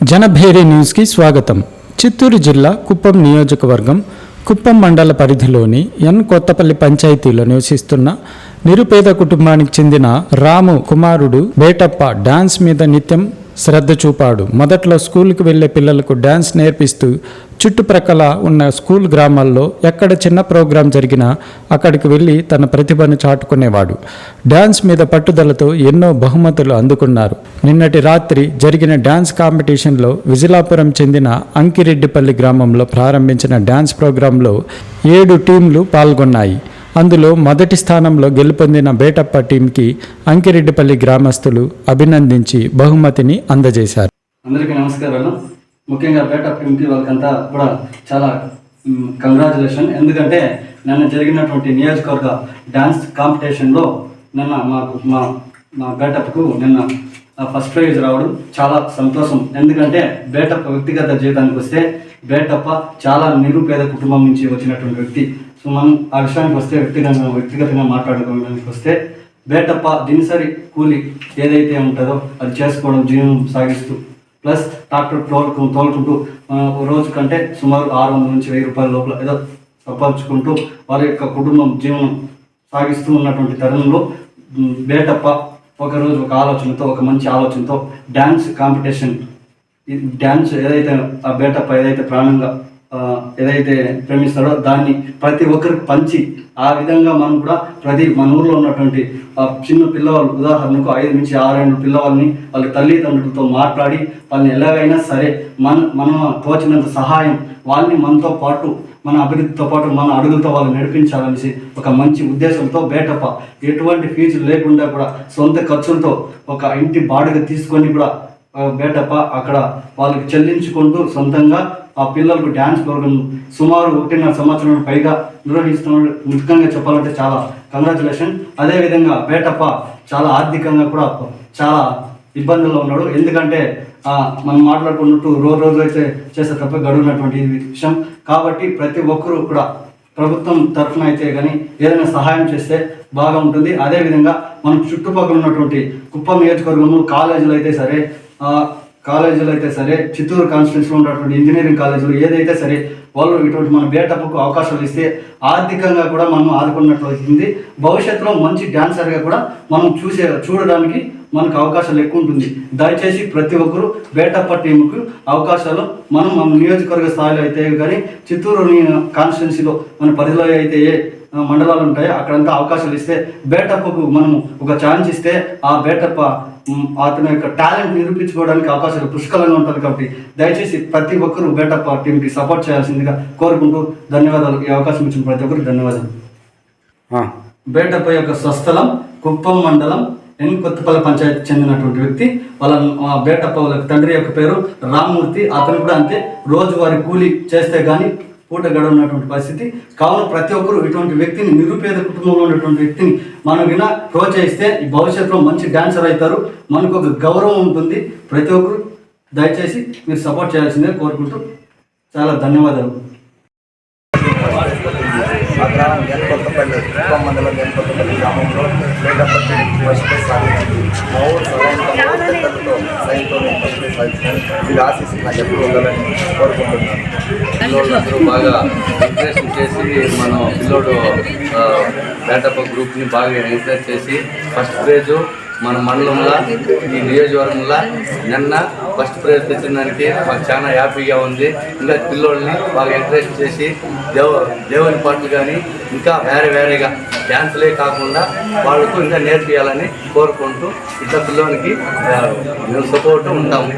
జనభేరి న్యూస్కి స్వాగతం. చిత్తూరు జిల్లా కుప్పం నియోజకవర్గం కుప్పం మండల పరిధిలోని ఎన్ కొత్తపల్లి పంచాయతీలో నివసిస్తున్న నిరుపేద కుటుంబానికి చెందిన రాము కుమారుడు బేటప్ప డాన్స్ మీద నిత్యం శ్రద్ధ చూపాడు. మొదట్లో స్కూల్కి వెళ్ళే పిల్లలకు డ్యాన్స్ నేర్పిస్తూ చుట్టుప్రక్కల ఉన్న స్కూల్ గ్రామాల్లో ఎక్కడ చిన్న ప్రోగ్రాం జరిగినా అక్కడికి వెళ్ళి తన ప్రతిభను చాటుకునేవాడు. డ్యాన్స్ మీద పట్టుదలతో ఎన్నో బహుమతులు అందుకున్నారు. నిన్నటి రాత్రి జరిగిన డ్యాన్స్ కాంపిటీషన్లో విజిలాపురం చెందిన అంకిరెడ్డిపల్లి గ్రామంలో ప్రారంభించిన డ్యాన్స్ ప్రోగ్రాంలో ఏడు టీంలు పాల్గొన్నాయి. అందులో మొదటి స్థానంలో గెలుపొందిన బేటప్ప టీంకి అంకిరెడ్డిపల్లి గ్రామస్తులు అభినందించి బహుమతిని అందజేశారు. అందరికీ నమస్కారాలు. ముఖ్యంగా బేటా టీంకి వాళ్ళకంతా కూడా చాలా కంగ్రాచులేషన్ ఎందుకంటే నిన్న జరిగినటువంటి నియోజకవర్గ డ్యాన్స్ కాంపిటీషన్లో నిన్న మాకు మా మా బేటప్కు నిన్న ఫస్ట్ ప్రైజ్ రావడం చాలా సంతోషం. ఎందుకంటే బేటప్ప వ్యక్తిగత జీవితానికి వస్తే బేటప్ప చాలా నిరుపేద కుటుంబం నుంచి వచ్చినటువంటి వ్యక్తి. సో మనం ఆ విషయానికి వస్తే వ్యక్తిగతంగా వ్యక్తిగతంగా మాట్లాడుకోవడానికి వస్తే బేటప్ప దినసరి కూలి ఏదైతే ఉంటుందో అది చేసుకోవడం జీవనం సాగిస్తూ ప్లస్ ట్రాక్టర్ తోలుకు తోలుకుంటూ ఒక రోజు కంటే సుమారు ఆరు వందల నుంచి వెయ్యి రూపాయల లోపల ఏదో సంపాదించుకుంటూ వారి యొక్క కుటుంబం జీవనం సాగిస్తూ ఉన్నటువంటి తరుణంలో బేటప్ప ఒకరోజు ఒక ఆలోచనతో ఒక మంచి ఆలోచనతో డ్యాన్స్ కాంపిటీషన్. డ్యాన్స్ ఏదైతే ఆ బేటప్ప ఏదైతే ప్రాణంగా ఏదైతే ప్రేమిస్తాడో దాన్ని ప్రతి ఒక్కరికి పంచి ఆ విధంగా మనం కూడా ప్రతి మన ఊర్లో ఉన్నటువంటి ఆ చిన్న పిల్లవాళ్ళు ఉదాహరణకు ఐదు నుంచి ఆరేళ్ళు పిల్లవాళ్ళని వాళ్ళ తల్లిదండ్రులతో మాట్లాడి వాళ్ళని ఎలాగైనా సరే మన మనం తోచినంత సహాయం వాళ్ళని మనతో పాటు మన అభివృద్ధితో పాటు మన అడుగులతో వాళ్ళు నడిపించాలనేసి ఒక మంచి ఉద్దేశంతో బేటప్ప ఎటువంటి ఫీజులు లేకుండా కూడా సొంత ఖర్చులతో ఒక ఇంటి బాడుగ తీసుకొని కూడా బేటప్ప అక్కడ వాళ్ళకి చెల్లించుకుంటూ సొంతంగా ఆ పిల్లలకు డ్యాన్స్ ప్రోగ్రామ్ సుమారు ఒకటిన్నర సంవత్సరం పైగా నిర్వహిస్తున్నాడు ముఖ్యంగా చెప్పాలంటే చాలా కంగ్రాచులేషన్ అదేవిధంగా బేటప్ప చాలా ఆర్థికంగా కూడా చాలా ఇబ్బందుల్లో ఉన్నాడు. ఎందుకంటే మనం మాట్లాడుకున్నట్టు రోజు రోజు అయితే చేసే తప్ప గడువునటువంటి విషయం. కాబట్టి ప్రతి ఒక్కరూ కూడా ప్రభుత్వం తరఫున అయితే కానీ ఏదైనా సహాయం చేస్తే బాగా ఉంటుంది. అదేవిధంగా మనం చుట్టుపక్కల ఉన్నటువంటి కుప్పం నియోజకవర్గంలో కాలేజీలు అయితే సరే కాలేజీలో అయితే సరే చిత్తూరు కాన్స్టిట్యూన్సీలో ఉన్నటువంటి ఇంజనీరింగ్ కాలేజీలు ఏదైతే సరే వాళ్ళు ఇటువంటి మన బేటప్పుకు అవకాశాలు ఇస్తే ఆర్థికంగా కూడా మనం ఆదుకున్నట్లు అవుతుంది. భవిష్యత్తులో మంచి డాన్సర్గా కూడా మనం చూసే చూడడానికి మనకు అవకాశాలు ఎక్కువ ఉంటుంది. దయచేసి ప్రతి ఒక్కరూ బేటప్ప టీంకు అవకాశాలు మనం మన నియోజకవర్గ స్థాయిలో అయితే కానీ చిత్తూరు కాన్స్టిట్యున్సీలో మన పరిధిలో అయితే ఏ మండలాలు ఉంటాయో. అక్కడంతా అవకాశాలు ఇస్తే బేటప్పకు మనం ఒక ఛాన్స్ ఇస్తే ఆ బేటప్ప అతని యొక్క టాలెంట్ నిరూపించుకోవడానికి అవకాశాలు పుష్కలంగా ఉంటుంది కాబట్టి దయచేసి ప్రతి ఒక్కరూ బేటప్ప టీంకి సపోర్ట్ చేయాల్సిందిగా కోరుకుంటూ ధన్యవాదాలు. ఈ అవకాశం ఇచ్చిన ప్రతి ఒక్కరికి ధన్యవాదాలు. బేటప్ప యొక్క స్వస్థలం కుప్పం మండలం ఎన్ కొత్తపల్లి పంచాయతీ చెందినటువంటి వ్యక్తి వాళ్ళ ఆ, బేటప్ప వాళ్ళ తండ్రి యొక్క పేరు రామ్మూర్తి. అతను కూడా అంతే. రోజువారి కూలీ చేస్తే కానీ పూట గడవనటువంటి పరిస్థితి. కావున ప్రతి ఒక్కరు ఇటువంటి వ్యక్తిని నిరుపేద కుటుంబంలో ఉన్నటువంటి వ్యక్తిని మనం వినా ప్రోత్సహిస్తే ఈ భవిష్యత్తులో మంచి డాన్సర్ అవుతారు. మనకు ఒక గౌరవం ఉంటుంది. ప్రతి ఒక్కరు దయచేసి మీరు సపోర్ట్ చేయాల్సిందే కోరుకుంటూ చాలా ధన్యవాదాలు. ఆ గ్రామం ఎన్కొత్తపల్లి కుప్పం మండలం ఎన్కొత్తపల్లి గ్రామంలో వేదపట్టి ఫస్ట్ ప్లేస్ సాధించింది మా ఊరు సహాయంతో పెద్దలతో సైన్తో ఫస్ట్ ప్లేస్ సాధించాను ఇది ఆశీస్సు నాకు ఎప్పుడు ఉండాలని కోరుకుంటున్నాను. పిల్లోళ్ళందరూ బాగా ఇంట్రెస్ట్ చేసి మనం పిల్లోడు బేటప్ప గ్రూప్ని బాగా ఎంకరేజ్ చేసి ఫస్ట్ ప్రైజ్ మన మండలంలో ఈ నియోజకవర్గంలో నిన్న ఫస్ట్ ప్రైజ్ తెచ్చిన దానికి మాకు చాలా హ్యాపీగా ఉంది. ఇంకా పిల్లోళ్ళని బాగా ఎంకరేజ్ చేసి దేవ దేవుని పాటలు కానీ ఇంకా వేరే వేరేగా డ్యాన్సులే కాకుండా వాళ్ళకు ఇంకా నేర్పియాలని కోరుకుంటూ ఇట్లా పిల్లోనికి మేము సపోర్ట్ ఉంటాము.